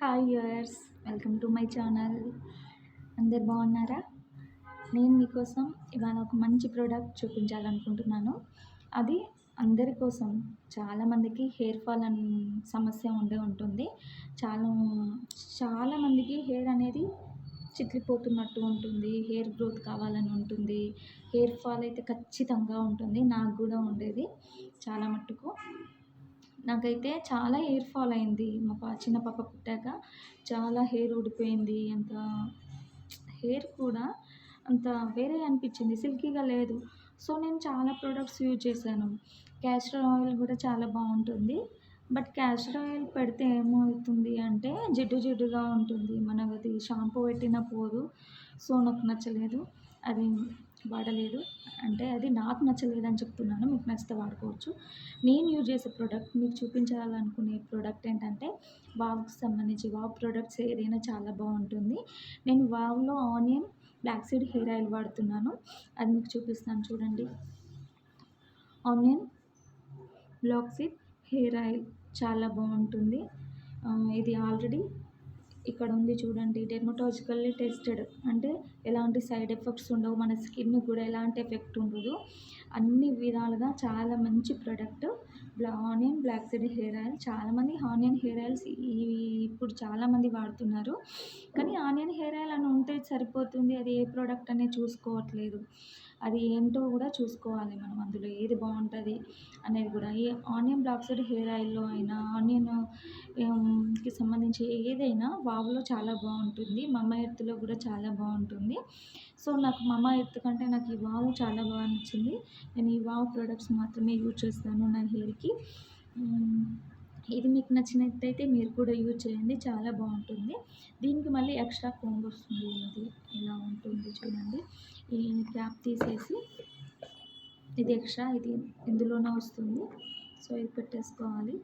Hi yours welcome to my channel అందరు బాగున్నారా? నేను మీకోసం ఇవాళ ఒక మంచి ప్రోడక్ట్ చూపించాలనుకుంటున్నాను. అది అందరి కోసం. చాలామందికి హెయిర్ ఫాల్ అని సమస్య ఉండే ఉంటుంది. చాలా చాలామందికి హెయిర్ అనేది చిట్లిపోతున్నట్టు ఉంటుంది. హెయిర్ గ్రోత్ కావాలని ఉంటుంది. హెయిర్ ఫాల్ అయితే ఖచ్చితంగా ఉంటుంది. నాకు కూడా ఉండేది. చాలా మట్టుకు. నాకైతే చాలా హెయిర్ ఫాల్ అయింది. మా పా చిన్న పాప పుట్టాక చాలా హెయిర్ ఊడిపోయింది. అంత హెయిర్ కూడా అంత వేరే అనిపించింది. సిల్కీగా లేదు. సో నేను చాలా ప్రోడక్ట్స్ యూజ్ చేశాను. క్యాస్టర్ ఆయిల్ కూడా చాలా బాగుంటుంది. బట్ క్యాస్టర్ ఆయిల్ పెడితే ఏమవుతుంది అంటే జిడ్డు జిడ్డుగా ఉంటుంది. మనది షాంపూ పెట్టిన పోదు. సో నాకు నచ్చలేదు. అది వాడలేదు. అంటే అది నాకు నచ్చలేదని చెప్తున్నాను. మీకు నచ్చితే వాడుకోవచ్చు. నేను యూజ్ చేసే ప్రోడక్ట్ మీకు చూపించాలనుకునే ప్రోడక్ట్ ఏంటంటే వావ్కి సంబంధించి వావ్ ప్రోడక్ట్స్ ఏదైనా చాలా బాగుంటుంది. నేను వావ్లో onion black seed hair oil వాడుతున్నాను. అది మీకు చూపిస్తాను చూడండి. Onion black seed hair oil చాలా బాగుంటుంది. ఇది ఆల్రెడీ ఇక్కడ ఉంది చూడండి. డెర్మటాలజికల్లీ టెస్టెడ్ అంటే ఎలాంటి సైడ్ ఎఫెక్ట్స్ ఉండవు. మన స్కిన్ కూడా ఎలాంటి ఎఫెక్ట్ ఉండదు. అన్ని విధాలుగా చాలా మంచి product onion black seed hair oil చాలామంది ఆనియన్ హెయిర్ ఆయిల్స్ ఇప్పుడు చాలామంది వాడుతున్నారు. కానీ ఆనియన్ హెయిర్ ఆయిల్ అని ఉంటే సరిపోతుంది. అది ఏ ప్రోడక్ట్ అనేది చూసుకోవట్లేదు. అది ఏంటో కూడా చూసుకోవాలి మనం అందులో ఏది బాగుంటుంది అనేది కూడా. ఈ ఆనియన్ బ్లాక్ హెయిర్ ఆయిల్లో అయినా ఆనియన్కి సంబంధించి ఏదైనా వావ్లో చాలా బాగుంటుంది. మమ్మ ఎర్త్లో కూడా చాలా బాగుంటుంది. సో నాకు మమ్మ ఎర్త్ కంటే నాకు ఈ వావ్ చాలా బాగా నచ్చింది. నేను ఈ వావ్ ప్రోడక్ట్స్ మాత్రమే యూజ్ చేస్తాను నా హెయిర్కి. ఇది మీకు నచ్చినట్టయితే మీరు కూడా యూజ్ చేయండి. చాలా బాగుంటుంది. దీనికి మళ్ళీ ఎక్స్ట్రా కోంబ్ వస్తుంది ఇది ఇలా ఉంటుంది చూడండి. ఈ క్యాప్ తీసేసి ఇది ఎక్స్ట్రా ఇది ఇందులోనే వస్తుంది. సో ఇది పెట్టేసుకోవాలి.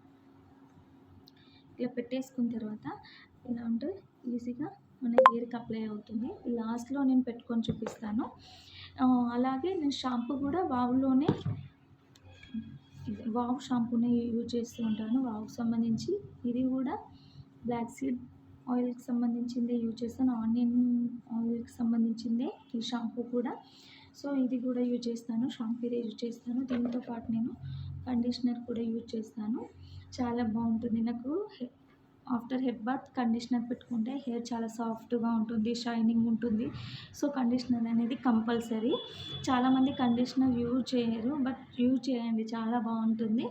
ఇలా పెట్టేసుకున్న తర్వాత ఇలా ఉంటే ఈజీగా మన హెయిర్కి అప్లై అవుతుంది. లాస్ట్లో నేను పెట్టుకొని చూపిస్తాను. అలాగే నేను షాంపూ కూడా వావ్లోనే వావ్ షాంపూనే యూజ్ చేస్తూ ఉంటాను. వావ్కి సంబంధించి ఇది కూడా బ్లాక్ సీడ్ ఆయిల్కి సంబంధించిందే యూజ్ చేస్తాను. ఆనియన్ ఆయిల్కి సంబంధించిందే ఈ షాంపూ కూడా. సో ఇది కూడా యూజ్ చేస్తాను. షాంపూ యూజ్ చేస్తాను. దీంతో పాటు నేను కండిషనర్ కూడా యూజ్ చేస్తాను. చాలా బాగుంటుంది. నాకు ఆఫ్టర్ హెడ్ బాత్ కండిషనర్ పెట్టుకుంటే హెయిర్ చాలా సాఫ్ట్గా ఉంటుంది షైనింగ్ ఉంటుంది. సో కండిషనర్ అనేది కంపల్సరీ. చాలామంది కండిషనర్ యూజ్ చేయరు బట్ యూజ్ చేయండి. చాలా బాగుంటుంది.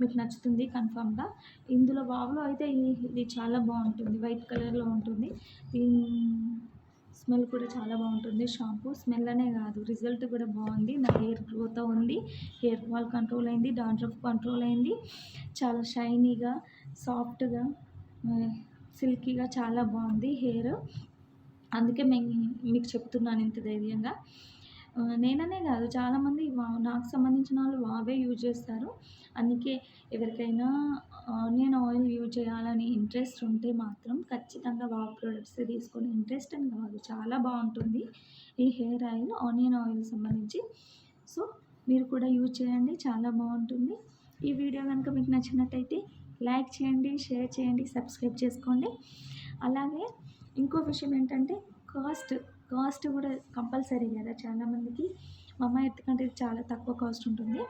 మీకు నచ్చుతుంది కన్ఫామ్గా. ఇందులో వావ్లో అయితే ఇది చాలా బాగుంటుంది. వైట్ కలర్లో ఉంటుంది. స్మెల్ కూడా చాలా బాగుంటుంది. షాంపూ స్మెల్ అనే కాదు. రిజల్ట్ కూడా బాగుంది. నా హెయిర్ గ్రోత్ ఉంది. హెయిర్ ఫాల్ కంట్రోల్ అయింది. డాండ్రఫ్ కంట్రోల్ అయింది. చాలా షైనీగా సాఫ్ట్గా సిల్కీగా చాలా బాగుంది హెయిర్. అందుకే మేము మీకు చెప్తున్నాను ఇంత ధైర్యంగా. నేననే కాదు చాలామంది నాకు సంబంధించిన వాళ్ళు వావే యూజ్ చేస్తారు. అందుకే ఎవరికైనా ఆనియన్ ఆయిల్ యూజ్ చేయాలని ఇంట్రెస్ట్ ఉంటే మాత్రం ఖచ్చితంగా వావ్ ప్రొడక్ట్స్ తీసుకొని ఇంట్రెస్ట్ అని కాదు చాలా బాగుంటుంది ఈ హెయిర్ ఆయిల్ ఆనియన్ ఆయిల్ సంబంధించి. సో మీరు కూడా యూజ్ చేయండి చాలా బాగుంటుంది. ఈ వీడియో కనుక మీకు నచ్చినట్టయితే లైక్ చేయండి షేర్ చేయండి సబ్స్క్రైబ్ చేసుకోండి. అలాగే ఇంకో విషయం ఏంటంటే కాస్ట్ కాస్ట్ కూడా కంపల్సరీ కదా చాలామందికి మా అమ్మాయి ఎత్తుకంటే చాలా తక్కువ కాస్ట్ ఉంటుంది.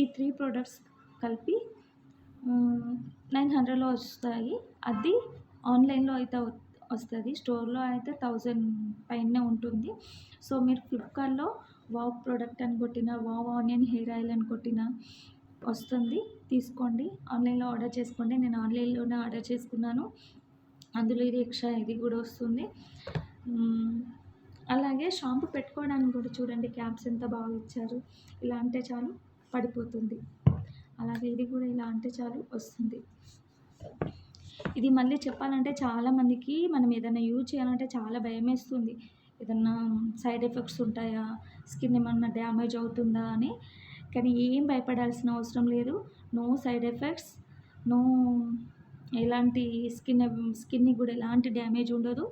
ఈ త్రీ ప్రోడక్ట్స్ కలిపి నైన్ హండ్రెడ్లో వస్తాయి. అది ఆన్లైన్లో అయితే వస్తుంది. స్టోర్లో అయితే థౌజండ్ పైనే ఉంటుంది. సో మీరు ఫ్లిప్కార్ట్లో వావ్ ప్రోడక్ట్ అని కొట్టిన వావ్ ఆనియన్ హెయిర్ ఆయిల్ అని కొట్టిన వస్తుంది. తీసుకోండి. ఆన్లైన్లో ఆర్డర్ చేసుకోండి. నేను ఆన్లైన్లోనే ఆర్డర్ చేసుకున్నాను. అందులో ఇది ఎక్స్ట్రా ఇది కూడా వస్తుంది. అలాగే షాంపూ పెట్టుకోవడానికి కూడా చూడండి క్యాప్స్ ఎంత బాగా ఇచ్చారు. ఇలా అంటే చాలు పడిపోతుంది. అలాగే ఇది కూడా ఇలా అంటే చాలు వస్తుంది. ఇది మళ్ళీ చెప్పాలంటే చాలామందికి మనం ఏదైనా యూజ్ చేయాలంటే చాలా భయం వేస్తుంది. ఏదన్నా సైడ్ ఎఫెక్ట్స్ ఉంటాయా? స్కిన్ ఏమన్నా డ్యామేజ్ అవుతుందా అని కానీ ఏం భయపడాల్సిన అవసరం లేదు. నో సైడ్ ఎఫెక్ట్స్ నో ఎలాంటి స్కిన్ స్కిన్ని కూడా ఎలాంటి డ్యామేజ్ ఉండదు.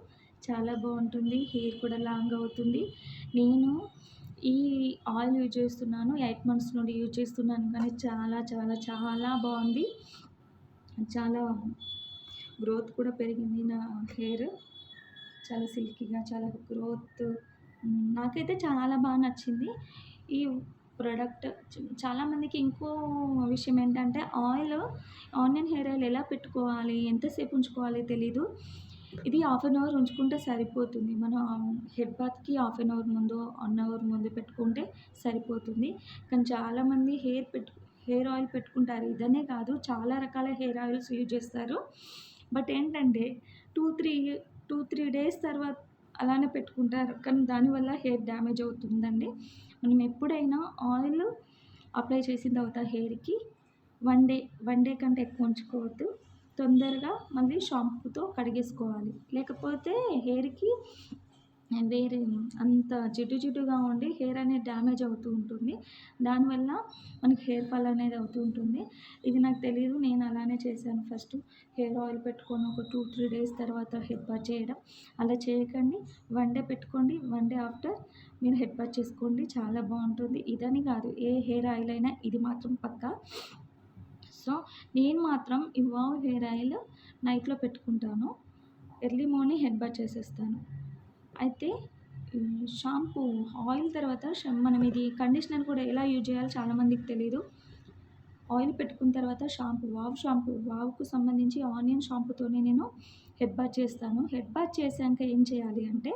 చాలా బాగుంటుంది. హెయిర్ కూడా లాంగ్ అవుతుంది. నేను ఈ ఆయిల్ యూజ్ చేస్తున్నాను. ఎయిట్ మంత్స్ నుండి యూజ్ చేస్తున్నాను కానీ చాలా చాలా చాలా బాగుంది. చాలా గ్రోత్ కూడా పెరిగింది నా హెయిర్. చాలా సిల్కీగా చాలా గ్రోత్. నాకైతే చాలా బాగా నచ్చింది. ఈ ప్రోడక్ట్ చాలామందికి ఇంకో విషయం ఏంటంటే ఆయిల్ ఆనియన్ హెయిర్ ఆయిల్ ఎలా పెట్టుకోవాలి ఎంతసేపు ఉంచుకోవాలి తెలీదు. ఇది హాఫ్ అన్ అవర్ ఉంచుకుంటే సరిపోతుంది. మనం హెడ్ బాత్కి హాఫ్ అన్ అవర్ ముందు వన్ అవర్ ముందు పెట్టుకుంటే సరిపోతుంది. కానీ చాలామంది హెయిర్ పెట్టు హెయిర్ ఆయిల్ పెట్టుకుంటారు. ఇదనే కాదు చాలా రకాల హెయిర్ ఆయిల్స్ యూజ్ చేస్తారు. బట్ ఏంటంటే two three two three days తర్వాత అలానే పెట్టుకుంటారు. కానీ దానివల్ల హెయిర్ డ్యామేజ్ అవుతుందండి. మనం ఎప్పుడైనా ఆయిల్ అప్లై చేసిన తర్వాత హెయిర్కి వన్ డే వన్ డే కంటే ఎక్కువ ఉంచుకోవద్దు. తొందరగా మళ్ళీ షాంపూతో కడిగేసుకోవాలి. లేకపోతే హెయిర్కి వేరే అంత జిడ్డు జిడ్డుగా ఉండి హెయిర్ అనేది డ్యామేజ్ అవుతూ ఉంటుంది. దానివల్ల మనకి హెయిర్ ఫాల్ అనేది అవుతూ ఉంటుంది. ఇది నాకు తెలియదు నేను అలానే చేశాను. ఫస్ట్ హెయిర్ ఆయిల్ పెట్టుకొని ఒక టూ త్రీ డేస్ తర్వాత హెడ్ బాత్ చేయడం. అలా చేయకండి. వన్ డే పెట్టుకోండి. వన్ డే ఆఫ్టర్ మీరు హెడ్ బాత్ చేసుకోండి. చాలా బాగుంటుంది. ఇదని కాదు ఏ హెయిర్ ఆయిల్ అయినా ఇది మాత్రం పక్కా. సో నేను మాత్రం ఇవావ్ హెయిర్ ఆయిల్ నైట్లో పెట్టుకుంటాను. ఎర్లీ మార్నింగ్ హెడ్ బాత్ చేసేస్తాను. అయితే షాంపూ ఆయిల్ తర్వాత మనం ఇది కండిషనర్ కూడా ఎలా యూజ్ చేయాలో చాలామందికి తెలియదు ఆయిల్ పెట్టుకున్న తర్వాత షాంపూ వావ్ షాంపూ వావ్కు సంబంధించి ఆనియన్ షాంపూతోనే నేను హెడ్ బాత్ చేస్తాను. హెడ్ బాత్ చేశాక ఏం చేయాలి అంటే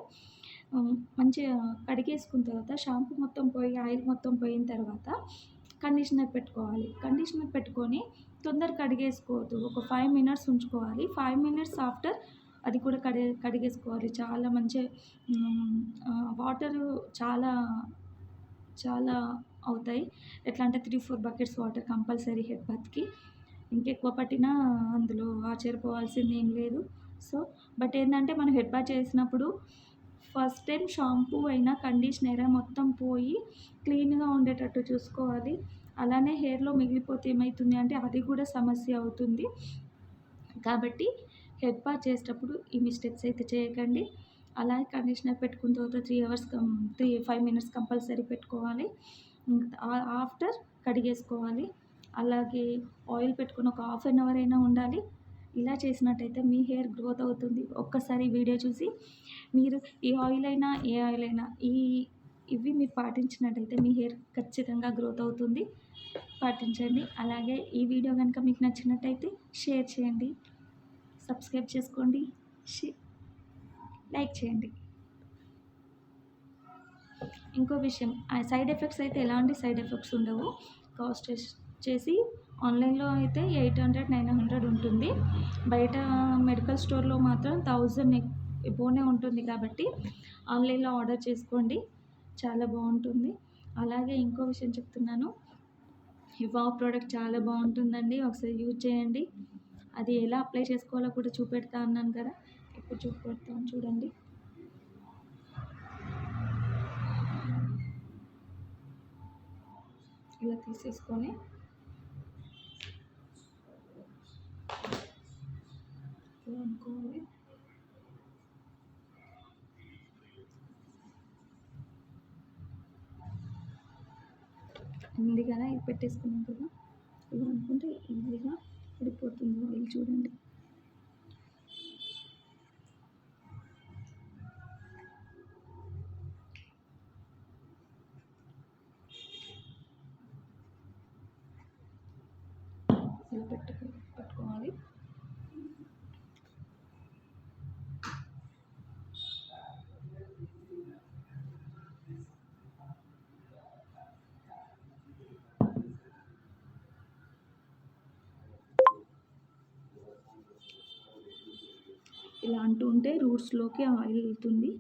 మంచిగా కడిగేసుకున్న తర్వాత షాంపూ మొత్తం పోయి ఆయిల్ మొత్తం పోయిన తర్వాత కండిషనర్ పెట్టుకోవాలి. కండిషనర్ పెట్టుకొని తొందరగా కడిగేసుకోవద్దు. ఒక ఫైవ్ మినిట్స్ ఉంచుకోవాలి. ఫైవ్ మినిట్స్ ఆఫ్టర్ అది కూడా కడి కడిగేసుకోవాలి. చాలా మంచి వాటరు చాలా చాలా అవుతాయి. ఎట్లా అంటే three four buckets water compulsory head బాత్కి ఇంకెక్కువ పట్టినా అందులో ఆశ్చర్యపోవాల్సింది ఏం లేదు. సో బట్ ఏంటంటే మనం హెడ్ బాత్ చేసినప్పుడు ఫస్ట్ టైం షాంపూ అయినా కండిషనర్ మొత్తం పోయి క్లీన్గా ఉండేటట్టు చూసుకోవాలి. అలానే హెయిర్లో మిగిలిపోతే ఏమవుతుంది అంటే అది కూడా సమస్య అవుతుంది. కాబట్టి హెడ్ బాత్ చేసేటప్పుడు ఈ మిస్టేక్స్ అయితే చేయకండి. అలాగే కండిషనర్ పెట్టుకున్న తర్వాత three hours three five minutes compulsory పెట్టుకోవాలి. ఆఫ్టర్ కడిగేసుకోవాలి. అలాగే ఆయిల్ పెట్టుకుని ఒక హాఫ్ అన్ అవర్ అయినా ఉండాలి. ఇలా చేసినట్టయితే మీ హెయిర్ గ్రోత్ అవుతుంది. ఒక్కసారి వీడియో చూసి మీరు ఏ ఆయిల్ అయినా ఏ ఆయిల్ అయినా ఈ ఇవి మీరు పాటించినట్టయితే మీ హెయిర్ ఖచ్చితంగా గ్రోత్ అవుతుంది. పాటించండి. అలాగే ఈ వీడియో కనుక మీకు నచ్చినట్టయితే షేర్ చేయండి. సబ్స్క్రైబ్ చేసుకోండి. లైక్ చేయండి. ఇంకో విషయం సైడ్ ఎఫెక్ట్స్ అయితే ఎలాంటి సైడ్ ఎఫెక్ట్స్ ఉండవు. కాస్ట్ చేసి ఆన్లైన్లో అయితే ఎయిట్ హండ్రెడ్ నైన్ హండ్రెడ్ ఉంటుంది. బయట మెడికల్ స్టోర్లో మాత్రం థౌజండ్ ఎబోనే ఉంటుంది కాబట్టి ఆన్లైన్లో ఆర్డర్ చేసుకోండి. చాలా బాగుంటుంది. అలాగే ఇంకో విషయం చెప్తున్నాను. ఈ వావ్ ప్రోడక్ట్ చాలా బాగుంటుందండి. ఒకసారి యూజ్ చేయండి. అది ఎలా అప్లై చేసుకోవాలో కూడా చూపెడతా అన్నాను కదా. ఇప్పుడు చూపెడతాను చూడండి. ఇలా తీసేసుకొని ఇలా అనుకోవాలి. ఉంది కదా ఇది పెట్టేసుకున్నాం కదా. ఇలా అనుకుంటే ఈజీగా పడిపోతుంది ఆయిల్ చూడండి. ఇలా పెట్టుకో పెట్టుకోవాలి ఇలా అంటూ ఉంటే రూట్స్లోకి ఆయిల్ వెళ్తుంది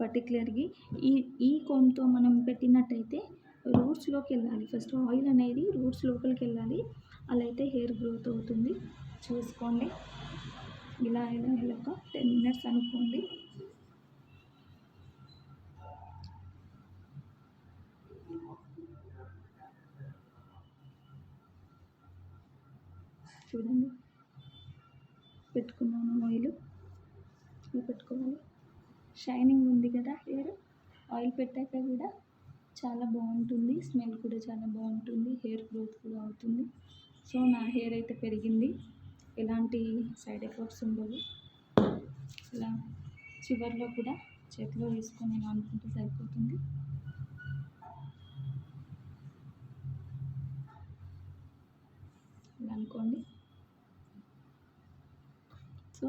పర్టికులర్గా ఈ ఈ కోమ్తో మనం పెట్టినట్టయితే రూట్స్లోకి వెళ్ళాలి. ఫస్ట్ ఆయిల్ అనేది రూట్స్ లోపలికి వెళ్ళాలి. అలా అయితే హెయిర్ గ్రోత్ అవుతుంది. చూసుకోండి. ఇలా ఇలా వెళ్ళక టెన్ మినిట్స్ అనుకోండి. చూడండి. పెట్టుకున్నాను ఆయిల్. ఇలా పెట్టుకోవాలి. షైనింగ్ ఉంది కదా హెయిర్ ఆయిల్ పెట్టాక కూడా చాలా బాగుంటుంది. స్మెల్ కూడా చాలా బాగుంటుంది. హెయిర్ గ్రోత్ కూడా అవుతుంది. సో నా హెయిర్ అయితే పెరిగింది. ఎలాంటి సైడ్ ఎఫెక్ట్స్ ఉండవు. ఇలా చివర్లో కూడా చేతిలో వేసుకొని ఇలా అనుకుంటే సరిపోతుంది. ఇలా అనుకోండి. సో